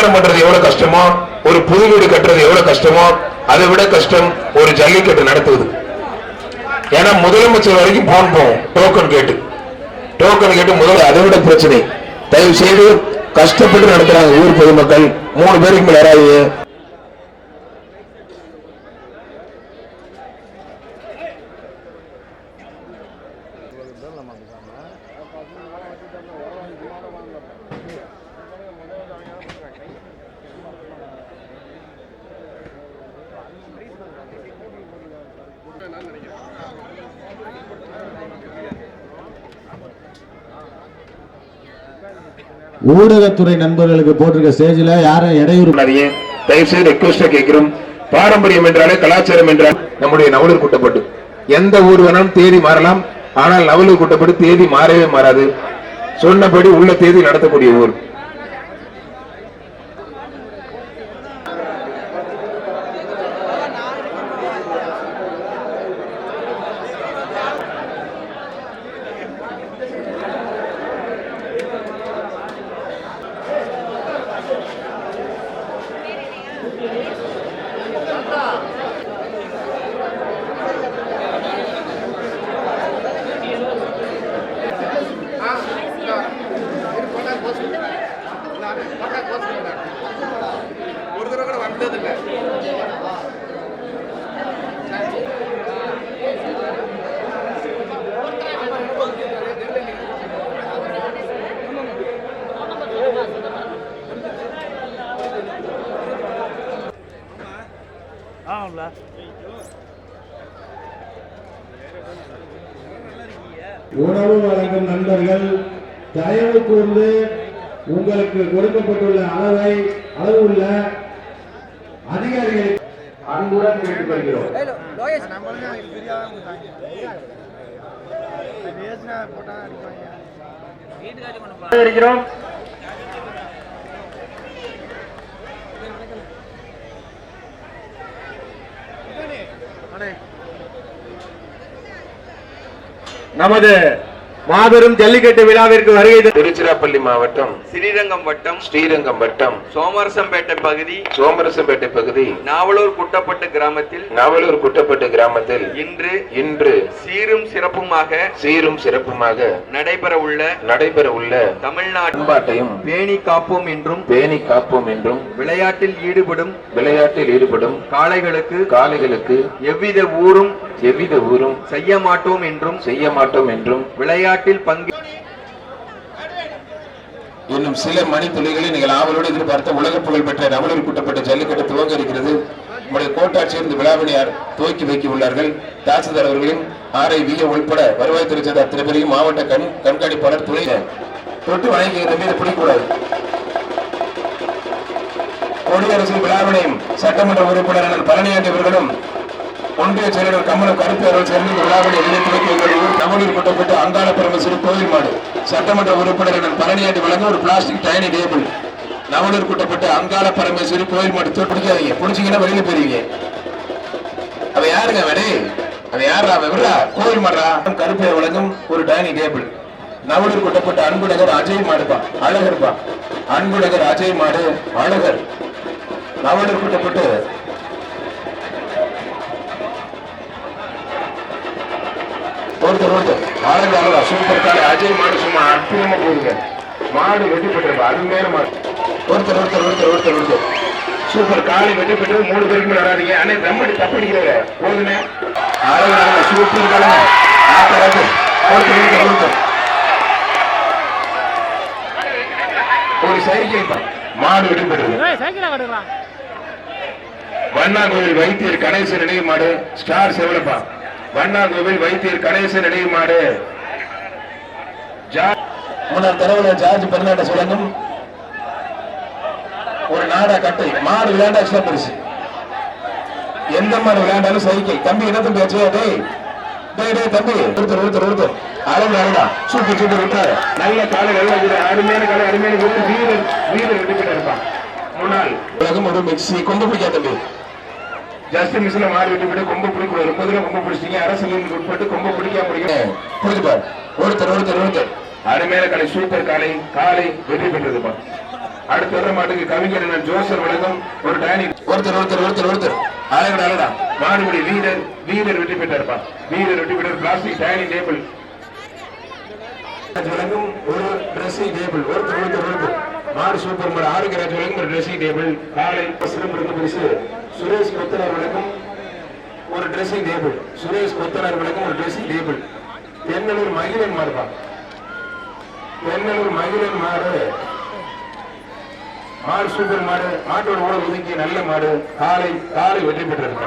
கல்யாணம் பண்றது எவ்வளவு கஷ்டமோ? ஒரு புது வீடு கட்டுறது எவ்வளவு கஷ்டமோ? அதை விட கஷ்டம் ஒரு ஜல்லிக்கட்டு நடத்துவது. ஏன்னா முதலமைச்சர் வரைக்கும் போன் போகும். டோக்கன் கேட்டு. டோக்கன் கேட்டு முதல்ல அதை விட பிரச்சனை. தயவு செய்து கஷ்டப்பட்டு நடத்துறாங்க ஊர் பொதுமக்கள். மூணு பேருக்கு மேல யாராவது ஊடகத்துறை நண்பர்களுக்கு போட்டிருக்க ஸ்டேஜில் யாரும் இடையூறு தயவுசெய்து தயவு செய்து கேட்கிறோம். பாரம்பரியம் என்றாலே கலாச்சாரம் என்றால் நம்முடைய நவலூர் குட்டப்பட்டு. எந்த ஊர் வேணாலும் தேதி மாறலாம். ஆனால் நவலூர் குட்டப்பட்டு தேதி மாறவே மாறாது. சொன்னபடி உள்ள தேதி நடத்தக்கூடிய ஊர். உணவு வழங்கும் நண்பர்கள் தயவு கூர்ந்து உங்களுக்கு கொடுக்கப்பட்டுள்ள அளவை அளவுள்ள அதிகாரிகளை அன்புடன் கேட்டுக்கொள்கிறோம். இருக்கிறோம். நமது மாபெரும் ஜல்லிக்கட்டு விழாவிற்கு வருகை தரு- திருச்சிராப்பள்ளி மாவட்டம் ஸ்ரீரங்கம் வட்டம் ஸ்ரீரங்கம் வட்டம் சோமரசம்பேட்டை பகுதி சோமரசம்பேட்டை பகுதி நாவலூர் குட்டப்பட்டு கிராமத்தில் நவலூர் குட்டப்பட்டு கிராமத்தில் இன்று இன்று சீரும் சிறப்புமாக சீரும் சிறப்புமாக நடைபெற உள்ள நடைபெற உள்ள தமிழ்நாடு பண்பாட்டையும் பேணி காப்போம் என்றும் பேணி காப்போம் என்றும் விளையாட்டில் ஈடுபடும் விளையாட்டில் ஈடுபடும் காளைகளுக்கு காளைகளுக்கு எவ்வித ஊரும் எவ்வித ஊரும் செய்ய மாட்டோம் என்றும் செய்ய மாட்டோம் என்றும் விளையாட்டில் பங்கு இன்னும் சில மணித்துளிகளில் நீங்கள் ஆவலோடு எதிர்பார்த்த உலக புகழ்பெற்ற நவலூர் கூட்டப்பட்ட ஜல்லிக்கட்டு துவங்க இருக்கிறது. நம்முடைய கோட்டாட்சியர் இந்த விழாவினையார் துவக்கி வைக்க உள்ளார்கள் தாசில்தார் அவர்களையும் ஆர்ஐ விஏ உள்பட வருவாய்த்துறை சேர்ந்த அத்தனை பேரையும் மாவட்ட கண் கண்காணிப்பாளர் துணை தொட்டு வணங்குகிற மீது பிடிக்கூடாது கொடியரசு விழாவினையும் சட்டமன்ற உறுப்பினர் அண்ணன் பழனியாண்டி அவர்களும் ஒன்றிய செயலர் கமலம் கருப்பு அவர்கள் சேர்ந்து இந்த விழாவினை இணைத்து துவக்கி தமிழில் கொட்டப்பட்டு அங்காள பரமசிறு கோவில் மாடு சட்டமன்ற உறுப்பினர் பழனியாட்டி வழங்க ஒரு பிளாஸ்டிக் டைனி டேபிள். நவலூர் கூட்டப்பட்டு அங்காள பரமேஸ்வரி கோயில் மாடு பிடிக்காதீங்க பிடிச்சிங்கன்னா வெளியில போயிருவீங்க. அவ யாருங்க அவனே அவ யாரா விவரா கோயில் மாடுறா கருப்பை வழங்கும் ஒரு டைனிங் டேபிள். நவலூர் கூட்டப்பட்ட அன்புநகர் அஜய் மாடுப்பா அழகர்ப்பா. அன்புடகர் அஜய் மாடு அழகர். நவலூர் கூட்டப்பட்டு ஒருத்தர் ஒருத்தர் அழகா சூப்பர் காலை அஜய் மாடு சும்மா அற்புதமா போகுங்க மாடு வெட்டி பெற்றிருப்பா அருமையான மாடு. ஒருத்தர் ஒருத்தர் ஒருத்தர் ஒருத்தர் ஒருத்தர் சூப்பர் காலை வெட்டி பெற்றது மூணு பேருக்கு மேல வராதீங்க. அண்ணே தம்மடி தப்படிக்கிறவங்க போதுமே. அழகா சூப்பர் காலை ஒருத்தர் ஒருத்தர் ஒருத்தர் ஒரு சைக்கிள் தான். மாடு வெட்டி பெற்றது வண்ணாங்கோவில் வைத்தியர் கணேசன் நினைவு மாடு. ஸ்டார் செவலப்பா வண்ணாங்கோவில் வைத்தியர் கணேசன் நினைவு மாடு ஜா- முன்னாள் தலைவர் ஜார்ஜ் பெர்னாண்டஸ் வழங்கும் ஒரு நாடா கட்டை. மாடு விளையாண்டா எக்ஸ்ட்ரா பரிசு எந்த மாடு விளையாண்டாலும் சைக்கிள். தம்பி என்ன தம்பி டேய் டேய் டேய் தம்பி. ஒருத்தர் ஒருத்தர் ஒருத்தர். அளவு அழகா சூப்பர் சூப்பர் விட்டாரு நல்ல காலை நல்ல அருமையான காலை அருமையான வீரர் வீரர் ரெண்டு பேர் இருப்பான். முன்னாள். உலகம் ஒரு மிக்சி கொண்டு பிடிக்கா தம்பி. ஜஸ்ட் மிஸ்ல மாறி விட்டு விட்டு கொம்பு பிடிக்கூடாது ரொம்ப தூரம் கொம்பு பிடிச்சிட்டீங்க. அரசியலுக்கு உட்பட்டு கொம்பு பிடிக்காம பிடிக்கணும் புரிஞ்சு பாரு ஒருத்தர் ஒருத்தர். ஒருத்தர் மேல கலை சூப்பர் காலை காலை வெற்றி பெற்றதுப்பா. அடுத்த வர மாட்டுக்கு கவிஞர் ஜோசர் வழங்கும் ஒரு டேனி. ஒருத்தர் ஒருத்தர் ஒருத்தர் ஒருத்தர். அழகடா அழகா மாடுபடி வீரர் வீரர் வெற்றி பெற்றார்ப்பா. வீரர் வெற்றி பெற்றார் பிளாஸ்டிக் டேனி டேபிள் வழங்கும் ஒரு ட்ரெஸ்ஸிங் டேபிள் ஒருத்தர் ஒருத்தர் ஒருத்தர். மாடு சூப்பர் மாடு ஆரோக்கியராஜ் வழங்கும் ஒரு ட்ரெஸ்ஸிங் டேபிள் காலை சிறப்பு பெருசு. சுரேஷ் கொத்தனார் ஒரு ட்ரெஸ்ஸிங் டேபிள் சுரேஷ் கொத்தனார் வழங்கும் ஒரு ட்ரெஸ்ஸிங் டேபிள் தென்னலூர் மகிழன் மாடுப்பா தென்னலூர் மகிழன் மாடு. மாடு சூப்பர் மாடு. மாட்டோட ஓட ஒதுக்கி நல்ல மாடு. காலை காலை வெற்றி பெற்றிருக்கான்